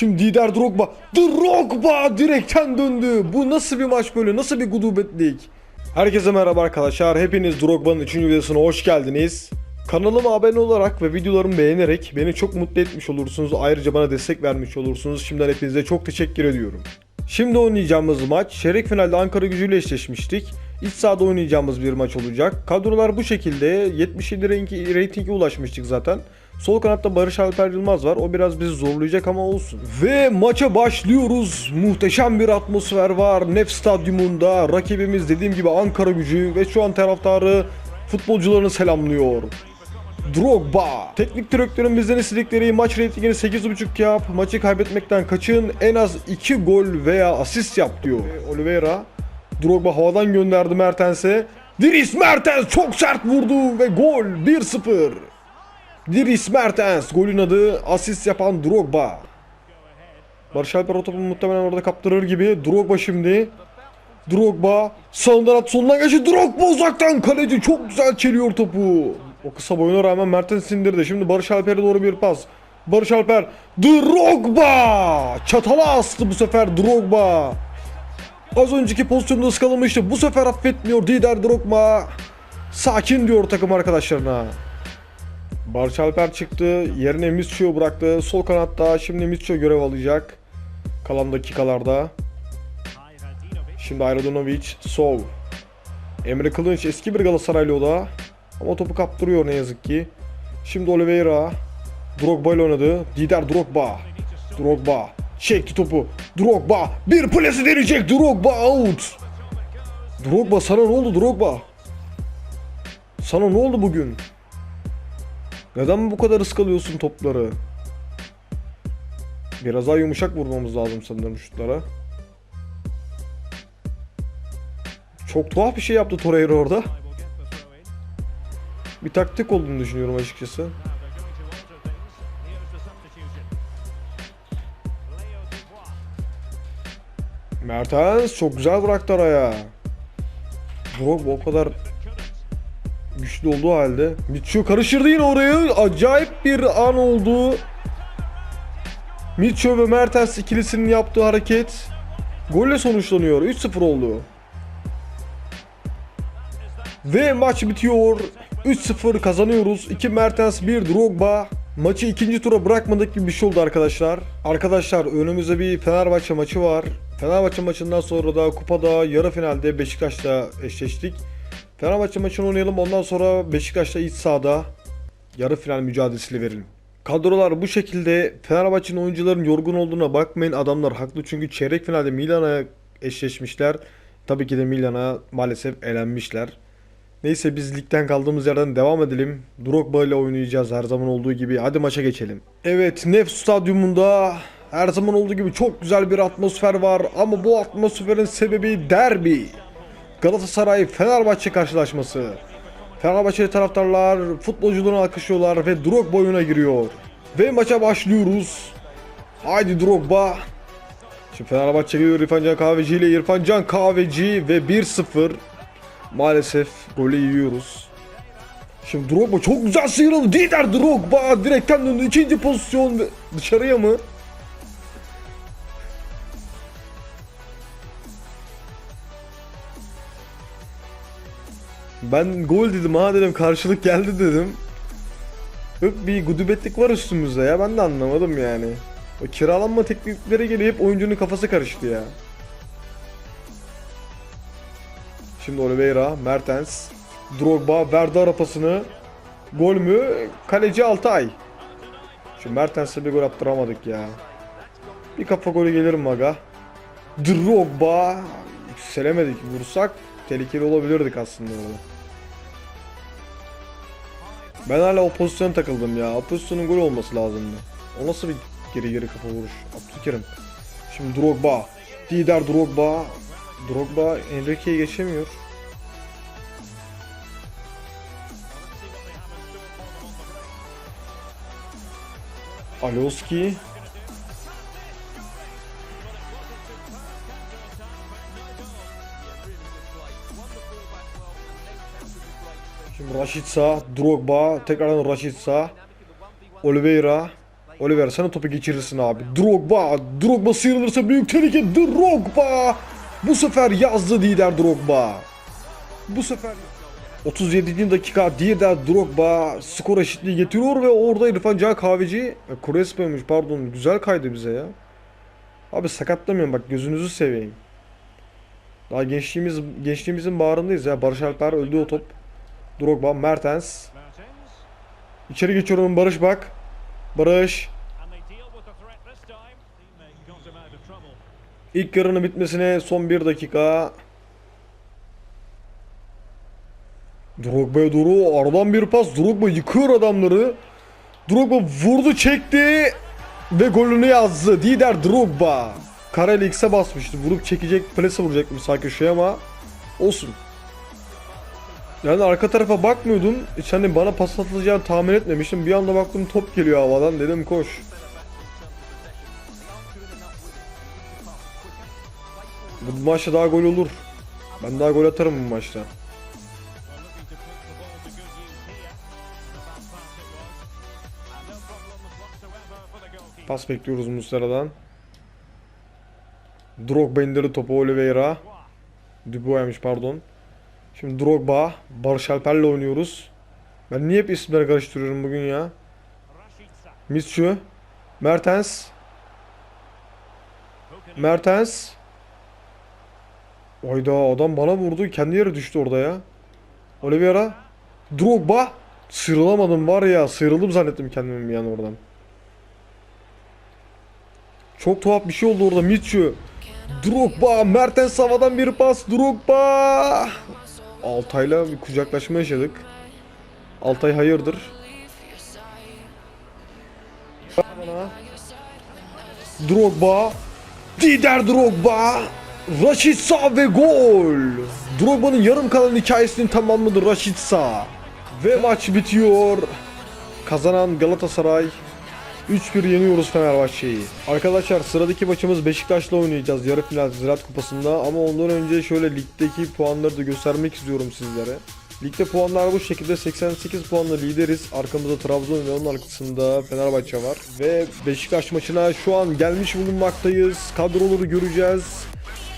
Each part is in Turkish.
Şimdi Dider Drogba. Drogba direkten döndü. Bu nasıl bir maç böyle? Nasıl bir gudubetlik? Herkese merhaba arkadaşlar. Hepiniz Drogba'nın 3. videosuna hoş geldiniz. Kanalıma abone olarak ve videolarımı beğenerek beni çok mutlu etmiş olursunuz. Ayrıca bana destek vermiş olursunuz. Şimdiden hepinize çok teşekkür ediyorum. Şimdi oynayacağımız maç çeyrek finalde Ankara gücüyle eşleşmiştik. İç sahada oynayacağımız bir maç olacak. Kadrolar bu şekilde. 77 rengi, reytinge ulaşmıştık zaten. Sol kanatta Barış Alper Yılmaz var. O biraz bizi zorlayacak ama olsun. Ve maça başlıyoruz. Muhteşem bir atmosfer var. Nef Stadyumunda. Rakibimiz dediğim gibi Ankara gücü ve şu an taraftarı futbolcularını selamlıyor. Drogba. Teknik direktörün bizden istedikleri maç reytingini 8.5 yap. Maçı kaybetmekten kaçın. En az 2 gol veya asist yap diyor. Ve Oliveira. Drogba havadan gönderdi Mertens'e. Dries Mertens çok sert vurdu ve gol 1-0. Dries Mertens golün adı asist yapan Drogba. Barış Alper o topu muhtemelen orada kaptırır gibi. Drogba şimdi. Drogba sağından at solundan geçti. Drogba uzaktan kaleci çok güzel çeliyor topu. O kısa boyuna rağmen Mertens indirdi. Şimdi Barış Alper'e doğru bir pas. Barış Alper Drogba çatala astı bu sefer Drogba. Az önceki pozisyonda ıskalamıştı. Bu sefer affetmiyor Dider Drogba. Sakin diyor takım arkadaşlarına. Barış Alper çıktı. Yerine Misço'yu bıraktı. Sol kanatta şimdi Misço görev alacak. Kalan dakikalarda. Şimdi Ayradonovic, Sov. Emre Kılınç eski bir Galatasaraylı o da. Ama topu kaptırıyor ne yazık ki. Şimdi Oliveira. Drogba ile oynadı. Dider Drogba. Drogba. Çekti topu. Drogba. Bir plesi deneyecek. Drogba out. Drogba sana ne oldu Drogba? Sana ne oldu bugün? Neden bu kadar ıskalıyorsun topları? Biraz daha yumuşak vurmamız lazım sanırım şutlara. Çok tuhaf bir şey yaptı Torreira orada. Bir taktik olduğunu düşünüyorum açıkçası. Mertens çok güzel bıraktı araya. Drogba o kadar güçlü olduğu halde. Mitchell karıştırdı yine orayı. Acayip bir an oldu. Mitchell ve Mertens ikilisinin yaptığı hareket golle sonuçlanıyor. 3-0 oldu. Ve maç bitiyor. 3-0 kazanıyoruz. 2 Mertens 1 Drogba. Maçı ikinci tura bırakmadık gibi bir şey oldu arkadaşlar. Arkadaşlar önümüzde bir Fenerbahçe maçı var. Fenerbahçe maçından sonra da kupada yarı finalde Beşiktaş'la eşleştik. Fenerbahçe maçını oynayalım ondan sonra Beşiktaş'la iç sahada yarı final mücadelesini verelim. Kadrolar bu şekilde Fenerbahçe'nin oyuncuların yorgun olduğuna bakmayın adamlar haklı çünkü çeyrek finalde Milan'a eşleşmişler. Tabii ki de Milan'a maalesef elenmişler. Neyse biz ligden kaldığımız yerden devam edelim. Drogba ile oynayacağız her zaman olduğu gibi. Hadi maça geçelim. Evet Nef Stadyumunda her zaman olduğu gibi çok güzel bir atmosfer var. Ama bu atmosferin sebebi derbi. Galatasaray Fenerbahçe karşılaşması. Fenerbahçeli taraftarlar futbolcularını alkışlıyorlar ve Drogba oyuna giriyor. Ve maça başlıyoruz. Haydi Drogba. Şimdi Fenerbahçe geliyor İrfan Can Kahveci ile İrfan Can Kahveci ve 1-0. Maalesef golü yiyoruz. Şimdi Drogba çok güzel sıyrıldı. Dider Drogba direkten döndü. İkinci pozisyon dışarıya mı? Ben gol dedim ha dedim karşılık geldi dedim. Yok bir gudubetlik var üstümüzde ya ben de anlamadım yani. O kiralanma teknikleri geliyor hep oyuncunun kafası karıştı ya. Şimdi Oliveira, Mertens, Drogba verdi arapasını. Gol mü? Kaleci Altay. Şu Mertens'e bir gol attıramadık ya. Bir kafa golü gelir mi aga? Drogba. Yükselemedik. Vursak tehlikeli olabilirdik aslında orada. Ben hala o pozisyona takıldım ya. O pozisyonun gol olması lazımdı. O nasıl bir geri geri kafa vuruş? Abdülkerim. Şimdi Drogba. Dider Drogba. Drogba Enrique'ye geçemiyor. Alioski. Şimdi Rashica, Drogba, tekrardan Rashica, Oliveira, Oliver sen o topu geçirirsin abi. Drogba. Drogba sıyrılırsa büyük tehlike. Drogba. Bu sefer yazdı Dider Drogba. Bu sefer 37. dakika Dider Drogba skor eşitliği getiriyor ve orada İrfan Can Kahveci e, Crespo'ymuş pardon güzel kaydı bize ya. Abi sakatlamayın bak gözünüzü seveyim. Daha gençliğimiz gençliğimizin bağrındayız ya. Barış Alper öldü o top. Drogba, Mertens. İçeri geçiyorum Barış bak. Barış. İlk yarının bitmesine son bir dakika. Drogba'ya doğru aradan bir pas. Drogba yıkıyor adamları. Drogba vurdu çekti. Ve golünü yazdı. Dider Drogba. Kareli X'e basmıştı. Vurup çekecek, plase vuracaktım sağ köşeye ama olsun. Yani arka tarafa bakmıyordum. Hiç hani bana pas atılacağını tahmin etmemiştim. Bir anda baktım top geliyor havadan. Dedim koş. Bu maçta daha gol olur. Ben daha gol atarım bu maçta. Pas bekliyoruz Muslera'dan. Drogba indirdi topu Oliveira. Dubois'ymış pardon. Şimdi Drogba, Barış Alper'le oynuyoruz. Ben niye hep isimleri karıştırıyorum bugün ya? Mischu, Mertens, Mertens. Oyda adam bana vurdu. Kendi yere düştü orada ya. Oliveira. Drogba. Sıyrılamadım var ya. Sıyrıldım zannettim kendimi bir an oradan. Çok tuhaf bir şey oldu orada. Mitchu. Drogba. Mertens havadan bir pas. Drogba. Altay'la bir kucaklaşma yaşadık. Altay hayırdır? Drogba. Dider Drogba. Rashica ve gol. Drogba'nın yarım kalan hikayesini tamamladı Rashica. Ve maç bitiyor. Kazanan Galatasaray 3-1 yeniyoruz Fenerbahçe'yi. Arkadaşlar sıradaki maçımız Beşiktaş'la oynayacağız yarı final Ziraat Kupası'nda ama ondan önce şöyle ligdeki puanları da göstermek istiyorum sizlere. Ligde puanlar bu şekilde 88 puanla lideriz. Arkamızda Trabzon ve onun arkasında Fenerbahçe var. Ve Beşiktaş maçına şu an gelmiş bulunmaktayız. Kadroları göreceğiz.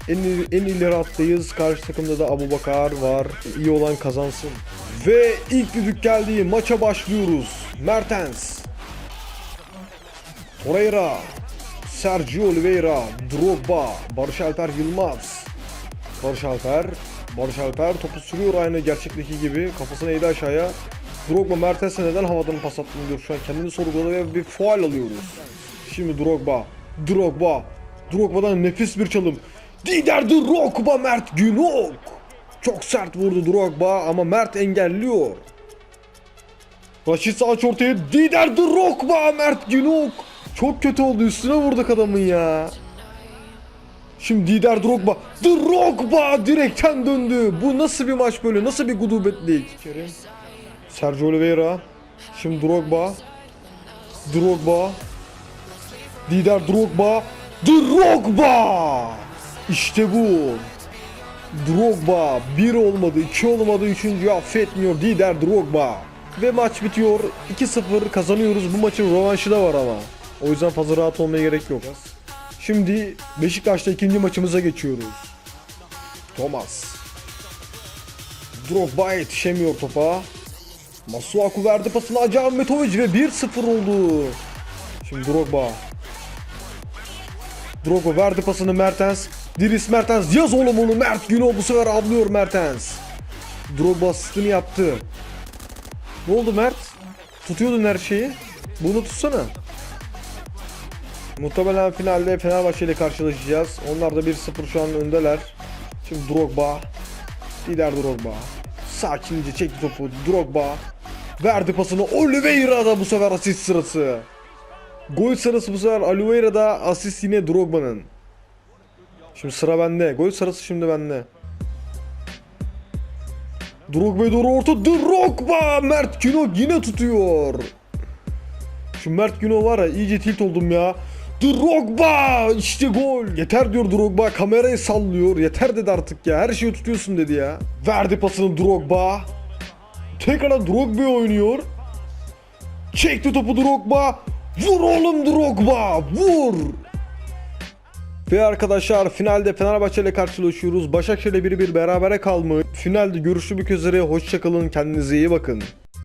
En, en ileri hattayız. Karşı takımda da Abu Bakar var. İyi olan kazansın. Ve ilk düdük geldi. Maça başlıyoruz. Mertens. Torreira. Sergio Oliveira. Drogba. Barış Alper Yılmaz. Barış Alper. Barış Alper topu sürüyor aynı gerçekteki gibi. Kafasını eğdi aşağıya. Drogba Mertens'e neden havadan pas attın diyor. Şu an kendini sorguladı ve bir faal alıyoruz. Şimdi Drogba. Drogba. Drogba'dan nefis bir çalım. Dider Drogba Mert Günok. Çok sert vurdu Drogba ama Mert engelliyor. Raşit aç ortaya. Dider Drogba Mert Günok. Çok kötü oldu üstüne vurduk adamın ya. Şimdi Dider Drogba. Drogba direkten döndü. Bu nasıl bir maç böyle? Nasıl bir gudubetlik? Kerim. Sergio Oliveira. Şimdi Drogba. Drogba. Dider Drogba. Drogba! İşte bu. Drogba. Bir olmadı, iki olmadı, üçüncü affetmiyor Dider Drogba. Ve maç bitiyor. 2-0 kazanıyoruz. Bu maçın rövanşı da var ama. O yüzden fazla rahat olmaya gerek yok. Şimdi Beşiktaş'ta ikinci maçımıza geçiyoruz. Thomas. Drogba yetişemiyor topa. Masuaku verdi pasını Hacı Ahmetovic ve 1-0 oldu. Şimdi Drogba. Drogba verdi pasını Mertens. Dries Mertens yaz oğlum onu Mert Günok bu sefer avlıyor Mertens. Drogba asistini yaptı. Ne oldu Mert? Tutuyordun her şeyi. Bunu tutsana. Muhtemelen finalde Fenerbahçe ile karşılaşacağız. Onlar da 1-0 şu an öndeler. Şimdi Drogba. Lider Drogba. Sakince çekti topu. Drogba. Verdi pasını. Oliveira da bu sefer asist sırası. Gol sırası bu sefer Oliveira'da asist yine Drogba'nın. Şimdi sıra bende. Gol sırası şimdi bende. Drogba'ya doğru orta. Drogba! Mert Günok yine tutuyor. Şu Mert Günok var ya iyice tilt oldum ya. Drogba! İşte gol. Yeter diyor Drogba. Kamerayı sallıyor. Yeter dedi artık ya. Her şeyi tutuyorsun dedi ya. Verdi pasını Drogba. Tekrar Drogba oynuyor. Çekti topu Drogba. Vur oğlum Drogba vur. Ve arkadaşlar finalde Fenerbahçe ile karşılaşıyoruz. Başakşehir'le 1-1 berabere kalmış. Finalde görüşmek üzere. Hoşçakalın. Kendinize iyi bakın.